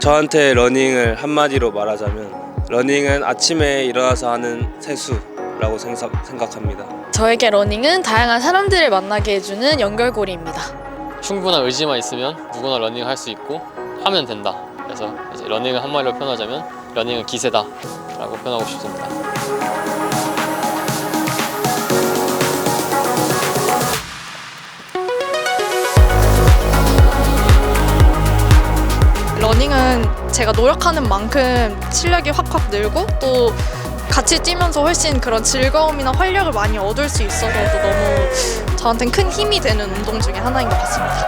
저한테 러닝을 한마디로 말하자면 러닝은 아침에 일어나서 하는 세수라고 생각, 생각 합니다. 저에게 러닝은 다양한 사람들을 만나게 해주는 연결고리입니다. 충분한 의지만 있으면 누구나 러닝 할 수 있고 하면 된다. 그래서 이제 러닝을 한마디로 표현하자면 러닝은 기세다라고 표현하고 싶습니다. 러닝은 제가 노력하는 만큼 실력이 확확 늘고 또 같이 뛰면서 훨씬 그런 즐거움이나 활력을 많이 얻을 수 있어서 또 너무 저한테는 큰 힘이 되는 운동 중에 하나인 것 같습니다.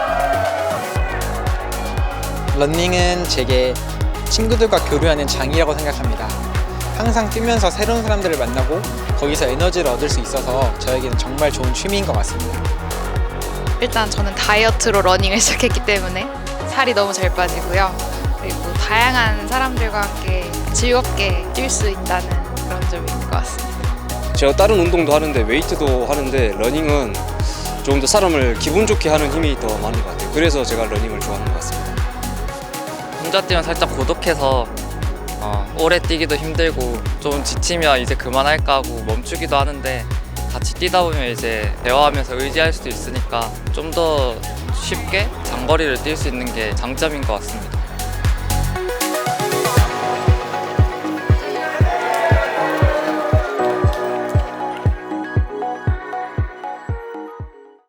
런닝은 제게 친구들과 교류하는 장이라고 생각합니다. 항상 뛰면서 새로운 사람들을 만나고 거기서 에너지를 얻을 수 있어서 저에게는 정말 좋은 취미인 것 같습니다. 일단 저는 다이어트로 러닝을 시작했기 때문에 살이 너무 잘 빠지고요. 그리고 다양한 사람들과 함께 즐겁게 뛸 수 있다는 그런 있는 것 같습니다. 제가 다른 운동도 하는데 웨이트도 하는데 러닝은 좀더 사람을 기분 좋게 하는 힘이 더 많은 것 같아요. 그래서 제가 러닝을 좋아하는 것 같습니다. 혼자 뛰면 살짝 고독해서 어, 오래 뛰기도 힘들고 좀 지치면 이제 그만할까 하고 멈추기도 하는데 같이 뛰다 보면 이제 대화하면서 의지할 수도 있으니까 좀 더 쉽게 장거리를 뛸 수 있는 게 장점인 것 같습니다.